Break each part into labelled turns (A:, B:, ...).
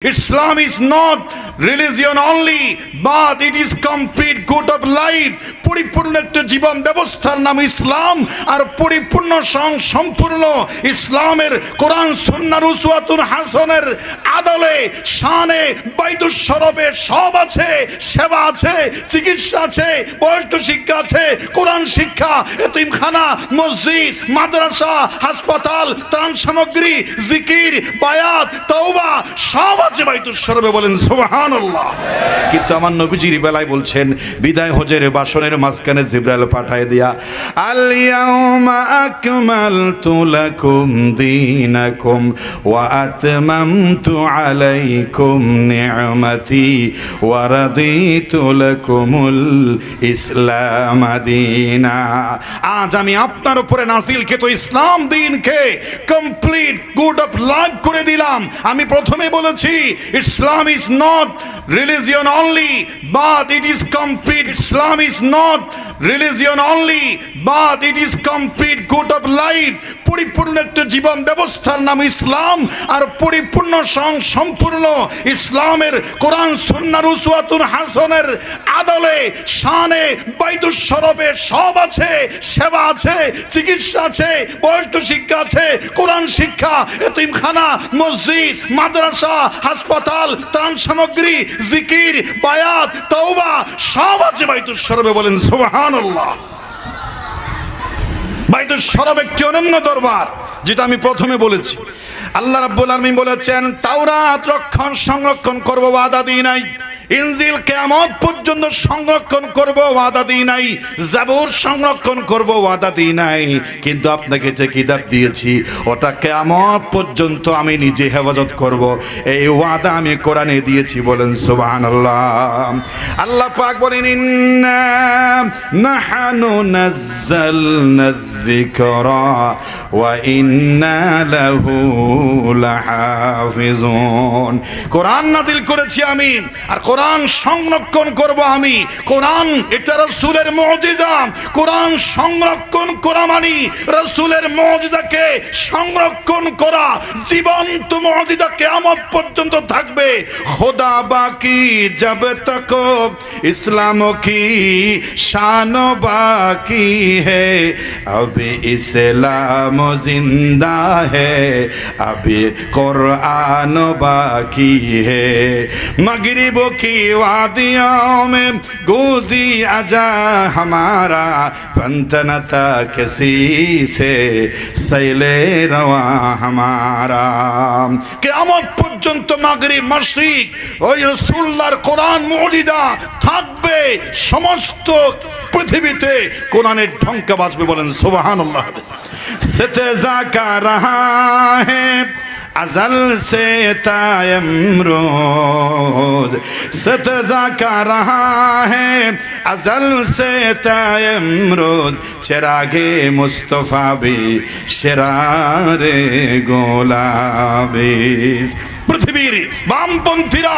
A: Islam is not religion only but it is complete good of life. পরিপূর্ণ একটা জীবন ব্যবস্থার নাম ইসলাম আর পরিপূর্ণ সং- সম্পূর্ণ ইসলামের কোরআন সুন্নার উসওয়াতুন হাসানের আদলে শানে বাইদুস সরবে সব আছে, সেবা আছে, চিকিৎসা আছে, বয়স্ক শিক্ষা আছে, কোরআন শিক্ষা, এতিমখানা, মসজিদ, মাদ্রাসা, হাসপাতাল, ত্রাণ সামগ্রী, জিকির, বায়াত, তওবা, সব আছে বাইতুল সরবে বলেন সুবহানাল্লাহ কিন্তু আমার নবীজির বেলায় বলছেন, বিদায় হজের বাসনের মাঝখানে জিব্রাইল পাঠায় দিয়া আল ইয়াউমা আকমালতু লাকুম দীনাকুম ওয়া আতমামতু আলাইকুম নি'মাতি ওয়া রাদিতু লাকুমুল ইসলাম দীনা। আজ আমি আপনার উপরে নাজিলকে তো ইসলাম দিনকে কমপ্লিট গুড অফ লাইফ করে দিলাম। আমি প্রথমে বলেছি, Islam is not religion only, but it is complete. Islam is not religion only but it is complete code of life. পরিপূর্ণ একটা জীবন ব্যবস্থার নাম ইসলাম, আর পরিপূর্ণ সম্পূর্ণ ইসলামের কোরআন সুন্নার উসওয়াতুন হাসানের আদলে, শানে বাইদুস সরবে সব আছে, সেবা আছে, চিকিৎসা আছে, বয়স্ক শিক্ষা আছে, কোরআন শিক্ষা, এতিমখানা, মসজিদ, মাদ্রাসা, হাসপাতাল, ত্রাণ সামগ্রী, জিকির, বায়াত, তওবা, সব আছে বাইতুল বলেন বলেন সরব একটি অনন্য দরবার, যেটা আমি প্রথমে বলেছি। আল্লাহ রাব্বুল বলেছেন, তাওরাত রক্ষণ, সংরক্ষণ করব, ওয়াদা দিই নাই। ইনজিল কেয়ামত পর্যন্ত সংরক্ষণ করব, ওয়াদা দিই নাই। জাবুর সংরক্ষণ করব, ওয়াদা দিই নাই। কিন্তু আপনাকে যে কিতাব দিয়েছি, ওটা কেয়ামত পর্যন্ত আমি নিজে হেফাজত করব। এই ওয়াদা আমি কোরআনে দিয়েছি বলেন, সুবহানাল্লাহ। আল্লাহ পাক বলেন, ইন্না নাহানু নাযালনা الذكرى وإنا له لحافظون কোরআন নাজিল করেছি আমি আর কোরআন সংরক্ষণ করব আমি কোরআন এটা রসুলের মুজিজা কোরআন সংরক্ষণ করা মানি রসুলের মুজিজাকে সংরক্ষণ করা জীবন্ত মুজিজা কিয়ামত পর্যন্ত থাকবে খোদা বাকি জব তক ইসলাম কি শান বাকি হে अभी इस्लाम जिंदा है अभी कुरान बाकी है मगरिब की वादियों में गूंजी आजा हमारा पंतनता किसी से सैले रवा हमारा কেমন পর্যন্ত মাগরিব মাসিক ওই রসুল্লার কোরআন মৌলিদা থাকবে সমস্ত পৃথিবীতে কোরআনের ঢঙ্কা বাজবে বলেন সোবাহান সেতে জাকা রাহা হে अजल से तयमरोज सतजा का रहा है अजल से तयमरोज चरागे मुस्तफ़ा भी शरार পৃথিবীর বামপন্থীরা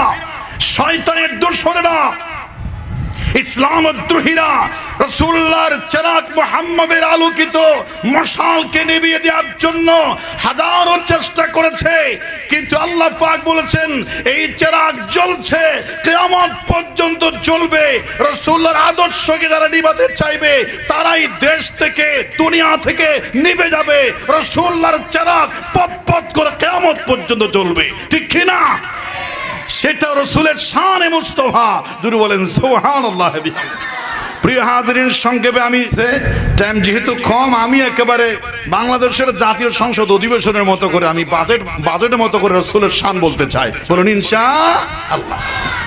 A: শয়তানের দুশ্মনেরা ইসলাম দ্রোহীরা রসুল্লাহর চেরাক মোহাম্মদের আলোকিত মশালকে নিভিয়ে দেওয়ার জন্য হাজারো চেষ্টা করেছে। কিন্তু আল্লাহ পাক বলেছেন, এই চেরাক জ্বলছে, কেয়ামত পর্যন্ত চলবে রসুল্লাহর আদর্শকে যারা নিভাতে চাইবে, তারাই দেশ থেকে, দুনিয়া থেকে নিভে যাবে। রসুল্লাহর চেরাক পথ পথ করে কেয়ামত পর্যন্ত চলবে ঠিক কিনা সেটা রসুলের এ মুস্তফা। দূর বলেন সোহান আল্লাহ প্রিয় হাজরিন, সংক্ষেপে আমি টাইম যেহেতু কম, আমি একেবারে বাংলাদেশের জাতীয় সংসদ অধিবেশনের মতো করে আমি বাজেট বাজেটের মতো করে রসুলের শান বলতে চাই। বলুন ইনশা আল্লাহ